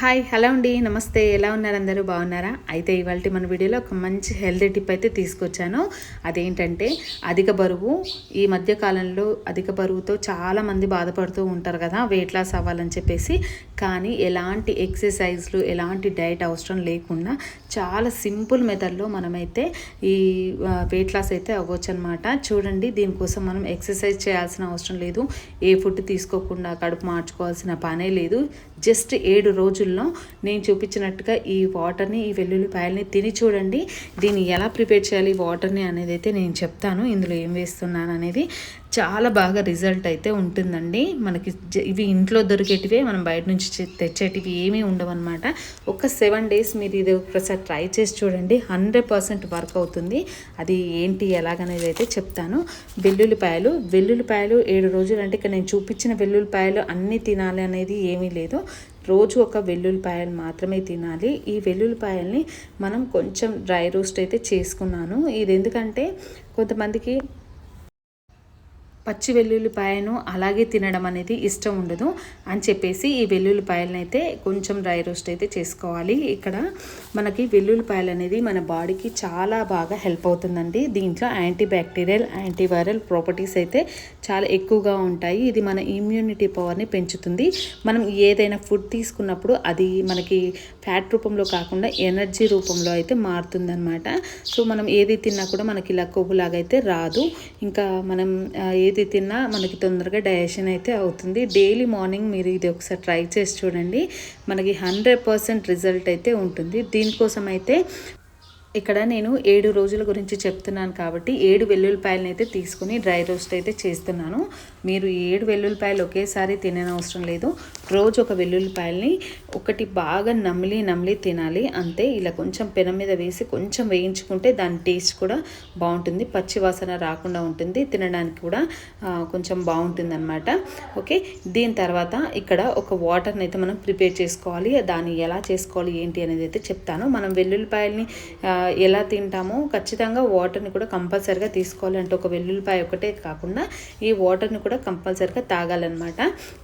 Hi hello అండి. నమస్తే. ఎలా ఉన్నారు అందరూ? బాగున్నారా? అయితే ఇవాళ మన వీడియోలో ఒక మంచి హెల్తీ టిప్ అయితే తీసుకొచ్చాను. అదేంటంటే అధిక బరువు ఈ మధ్య కాలంలో అధిక బరువుతో చాలామంది బాధపడుతూ ఉంటారు కదా వెయిట్ లాస్ అవ్వాలని చెప్పేసి. కానీ ఎలాంటి ఎక్సర్సైజ్లు ఎలాంటి డైట్ అవసరం లేకుండా చాలా సింపుల్ మెథడ్లో మనమైతే ఈ వెయిట్ లాస్ అయితే అవ్వచ్చు అనమాట చూడండి దీనికోసం మనం ఎక్సర్సైజ్ చేయాల్సిన అవసరం లేదు. ఏ ఫుడ్ తీసుకోకుండా కడుపు మార్చుకోవాల్సిన పనే లేదు. జస్ట్ ఏడు రోజుల్లో నేను చూపించినట్టుగా ఈ వాటర్ని ఈ వెల్లుల్లిపాయలని తిని చూడండి. దీన్ని ఎలా ప్రిపేర్ చేయాలి వాటర్ని అనేది అయితే నేను చెప్తాను. ఇందులో ఏం వేస్తున్నాను అనేది చాలా బాగా రిజల్ట్ అయితే ఉంటుందండి. మనకి ఇవి ఇంట్లో దొరికేటివే మనం బయట నుంచి తెచ్చేటివి ఏమీ ఉండవన్నమాట. ఒక సెవెన్ డేస్ మీరు ఇది ఒకసారి ట్రై చేసి చూడండి. హండ్రెడ్ పర్సెంట్ వర్క్ అవుతుంది. అది ఏంటి ఎలాగనేది అయితే చెప్తాను. వెల్లుల్లిపాయలు వెల్లుల్లిపాయలు ఏడు రోజులు అంటే ఇక్కడ నేను చూపించిన వెల్లుల్లిపాయలు అన్నీ తినాలి అనేది ఏమీ లేదు. రోజు ఒక వెల్లుల్లిపాయలు మాత్రమే తినాలి. ఈ వెల్లుల్లిపాయల్ని మనం కొంచెం డ్రై రోస్ట్ అయితే చేసుకున్నాను. ఇది ఎందుకంటే కొంతమందికి పచ్చి వెల్లుల్లిపాయను అలాగే తినడం అనేది ఇష్టం ఉండదు అని చెప్పేసి ఈ వెల్లుల్లిపాయలను అయితే కొంచెం డ్రై రోస్ట్ అయితే చేసుకోవాలి. ఇక్కడ మనకి వెల్లుల్లిపాయలు అనేది మన బాడీకి చాలా బాగా హెల్ప్ అవుతుందండి. దీంట్లో యాంటీ బ్యాక్టీరియల్ యాంటీవైరల్ ప్రాపర్టీస్ అయితే చాలా ఎక్కువగా ఉంటాయి. ఇది మన ఇమ్యూనిటీ పవర్ని పెంచుతుంది. మనం ఏదైనా ఫుడ్ తీసుకున్నప్పుడు అది మనకి ఫ్యాట్ రూపంలో కాకుండా ఎనర్జీ రూపంలో అయితే మారుతుందన్నమాట. సో మనం ఏది తిన్నా కూడా మనకి ఇలా కొవ్వులాగా అయితే రాదు. ఇంకా మనం ఏది ఏది తిన్నా మనకి తొందరగా డైజెషన్ అయితే అవుతుంది. డైలీ మార్నింగ్ మీరు ఇది ఒకసారి ట్రై చేసి చూడండి. మనకి హండ్రెడ్ పర్సెంట్ రిజల్ట్ అయితే ఉంటుంది. దీనికోసం అయితే ఇక్కడ నేను ఏడు రోజుల గురించి చెప్తున్నాను కాబట్టి ఏడు వెల్లుల్లిపాయలను అయితే తీసుకుని డ్రై రోస్ట్ అయితే చేస్తున్నాను. మీరు ఏడు వెల్లుల్లిపాయలు ఒకేసారి తిననవసరం లేదు. రోజు ఒక వెల్లుల్లిపాయల్ని ఒకటి బాగా నమిలి నమిలి తినాలి. అంతే ఇలా కొంచెం పెనం మీద వేసి కొంచెం వేయించుకుంటే దాని టేస్ట్ కూడా బాగుంటుంది. పచ్చి వాసన రాకుండా ఉంటుంది. తినడానికి కూడా కొంచెం బాగుంటుంది అనమాట ఓకే దీని తర్వాత ఇక్కడ ఒక వాటర్ని అయితే మనం ప్రిపేర్ చేసుకోవాలి. దాన్ని ఎలా చేసుకోవాలి ఏంటి అనేది అయితే చెప్తాను. మనం వెల్లుల్లిపాయల్ని ఎలా తింటామో ఖచ్చితంగా వాటర్ని కూడా కంపల్సరిగా తీసుకోవాలంటే ఒక వెల్లుల్లిపాయ ఒకటే కాకుండా ఈ వాటర్ని కూడా కంపల్సరిగా తాగాలన్నమాట.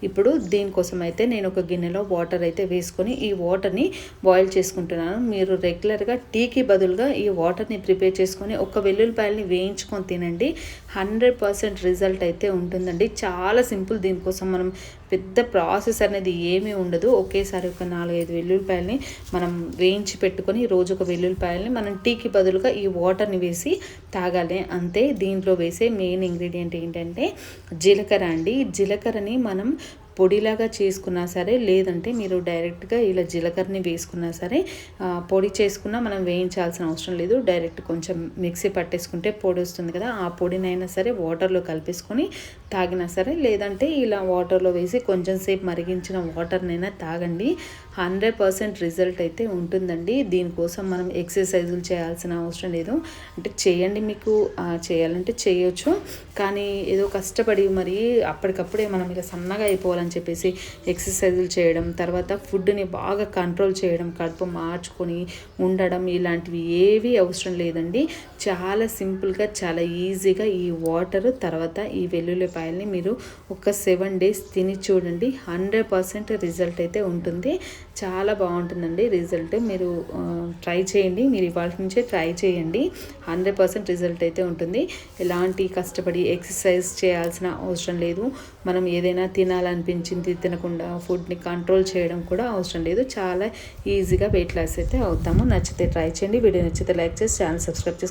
ఇప్పుడు దీనికోసం అయితే నేను ఒక గిన్నెలో వాటర్ అయితే వేసుకొని ఈ వాటర్ని బాయిల్ చేసుకుంటున్నాను. మీరు రెగ్యులర్గా టీకి బదులుగా ఈ వాటర్ని ప్రిపేర్ చేసుకొని ఒక వెల్లుల్లిపాయలని వేయించుకొని తినండి. హండ్రెడ్ పర్సెంట్ రిజల్ట్ అయితే ఉంటుందండి. చాలా సింపుల్ దీనికోసం మనం పెద్ద ప్రాసెస్ అనేది ఏమీ ఉండదు. ఒకేసారి ఒక నాలుగైదు వెల్లుల్లిపాయలని మనం వేయించి పెట్టుకొని రోజు ఒక వెల్లుల్లిపాయలని మనం టీకి బదులుగా ఈ వాటర్ని వేసి తాగాలి. అంతే దీంట్లో వేసే మెయిన్ ఇంగ్రీడియంట్ ఏంటంటే జీలకర్ర అండి. జీలకర్రని మనం పొడిలాగా చేసుకున్నా సరే లేదంటే మీరు డైరెక్ట్గా ఇలా జీలకర్రని వేసుకున్నా సరే పొడి చేసుకున్నా మనం వేయించాల్సిన అవసరం లేదు. డైరెక్ట్ కొంచెం మిక్సీ పట్టేసుకుంటే పొడి వస్తుంది కదా ఆ పొడినైనా సరే వాటర్లో కలిపేసుకొని తాగినా సరే లేదంటే ఇలా వాటర్లో వేసి కొంచెం సేపు మరిగించిన వాటర్నైనా తాగండి. హండ్రెడ్ పర్సెంట్ రిజల్ట్ అయితే ఉంటుందండి. దీనికోసం మనం ఎక్సర్సైజులు చేయాల్సిన అవసరం లేదు. అంటే చేయండి మీకు చేయాలంటే చేయొచ్చు. కానీ ఏదో కష్టపడి మరి అప్పటికప్పుడే మనం ఇలా సన్నగా అయిపోవాలని అని చెప్పేసి ఎక్సర్సైజులు చేయడం తర్వాత ఫుడ్ని బాగా కంట్రోల్ చేయడం కడుపు మార్చుకొని ఉండడం ఇలాంటివి ఏవి అవసరం లేదండి. చాలా సింపుల్గా చాలా ఈజీగా ఈ వాటర్ తర్వాత ఈ వెల్లుల్లిపాయల్ని మీరు ఒక సెవెన్ డేస్ తిని చూడండి. హండ్రెడ్ పర్సెంట్ రిజల్ట్ అయితే ఉంటుంది. చాలా బాగుంటుందండి రిజల్ట్. మీరు ట్రై చేయండి. మీరు ఇవాళ నుంచే ట్రై చేయండి. హండ్రెడ్ పర్సెంట్ రిజల్ట్ అయితే ఉంటుంది. ఎలాంటి కష్టపడి ఎక్సర్సైజ్ చేయాల్సిన అవసరం లేదు. మనం ఏదైనా తినాలనిపించి అనిపించింది తినకుండా ఫుడ్ని కంట్రోల్ చేయడం కూడా అవసరం లేదు. చాలా ఈజీగా వెయిట్ లాస్ అయితే అవుతాము. నచ్చితే ట్రై చేయండి. వీడియో నచ్చితే లైక్ చేసి ఛానల్ సబ్స్క్రైబ్ చేసి